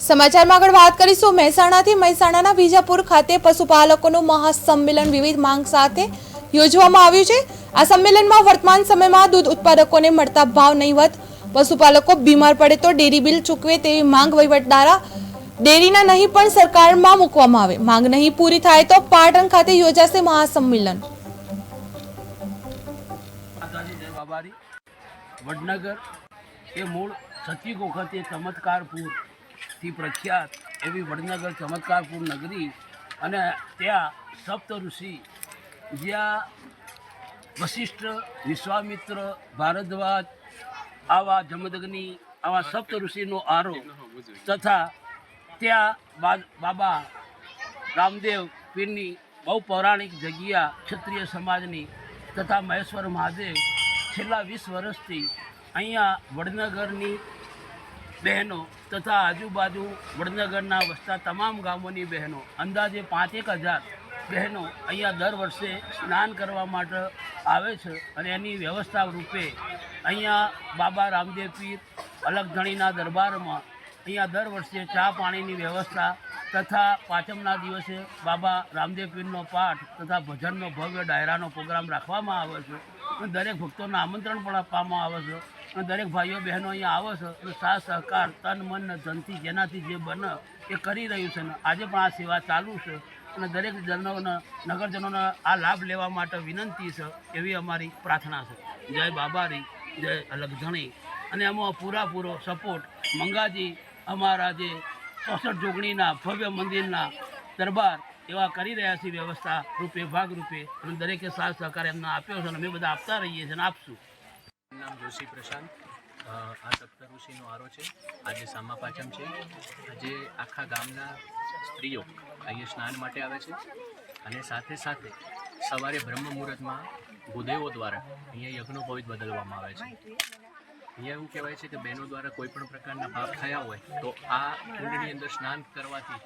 સમાચારમાં આગળ વાત કરીશું. મહેસાણાથી મહેસાણાના વિજાપુર ખાતે પશુપાલકોનું મહાસંમેલન વિવિધ માંગ સાથે યોજવામાં આવ્યું છે. આ સંમેલનમાં વર્તમાન સમયમાં દૂધ ઉત્પાદકોને મળતા ભાવ નહીવત પશુપાલકો બીમાર પડે તો ડેરી બિલ ચૂકવે તેવી માંગ વહીવટ દ્વારા ડેરીના નહીં પણ સરકારમાં મૂકવામાં આવે. માંગ નહીં પૂરી થાય તો પાટણ ખાતે યોજાશે મહાસંમેલન. વડનગર એ મૂળ સતી વખતે ચમત્કારપુરથી પ્રખ્યાત એવી વડનગર ચમત્કારપુર નગરી અને ત્યાં સપ્ત ઋષિ, જ્યાં વશિષ્ઠ વિશ્વામિત્ર ભારદ્વાજ, આવા જમદગ્નિ, આવા સપ્ત ઋષિનો આરો તથા ત્યાં બાબા રામદેવ પીરની બહુ પૌરાણિક જગ્યા ક્ષત્રિય સમાજની તથા મહેશ્વર મહાદેવ છેલ્લા વીસ વર્ષથી અહીંયા વડનગરની બહેનો તથા આજુબાજુ વડનગરના વસતા તમામ ગામોની બહેનો, અંદાજે પાંચેક હજાર બહેનો અહીંયા દર વર્ષે સ્નાન કરવા માટે આવે છે અને એની વ્યવસ્થા રૂપે અહીંયા બાબા રામદેવ પીર અલગધણીના દરબારમાં અહીંયા દર વર્ષે ચા પાણીની વ્યવસ્થા તથા પાંચમના દિવસે બાબા રામદેવ પીરનો પાઠ તથા ભજનનો ભવ્ય ડાયરાનો પ્રોગ્રામ રાખવામાં આવે છે. અને દરેક ભક્તોને આમંત્રણ પણ આપવામાં આવે છે. અને દરેક ભાઈઓ બહેનો અહીંયા આવે છે અને સાથ, સહકાર, તન, મન ને ધનથી જેનાથી જે બને એ કરી રહ્યું છે ને આજે પણ આ સેવા ચાલુ છે અને દરેક જનોને, નગરજનોને આ લાભ લેવા માટે વિનંતી છે એવી અમારી પ્રાર્થના છે. જય બાબારી, જય અલગધણી અને એમાં પૂરાપૂરો સપોર્ટ મંગાજી અમારા જે ચોસઠ જોગણીના ભવ્ય મંદિરના દરબાર એવા કરી રહ્યા છીએ વ્યવસ્થા રૂપે, ભાગરૂપે. અને દરેકે સાથ, સહકાર એમને આપ્યો છે અને અમે બધા આપતા રહીએ છીએ અને આપશું. નામ જોશી પ્રશાંત. આ સપ્તઋષિનો આરો છે. આજે સામા પાચમ છે. આજે આખા ગામના સ્ત્રીઓ અહીંયા સ્નાન માટે આવે છે. અને સાથે સાથે સવારે બ્રહ્મ મુહૂર્તમાં ભૂદેવો દ્વારા અહીંયા યજ્ઞોપવિત બદલવામાં આવે છે. અહીંયા એવું કહેવાય છે કે બહેનો દ્વારા કોઈ પણ પ્રકારના પાપ થયા હોય તો આ કુંડની અંદર સ્નાન કરવાથી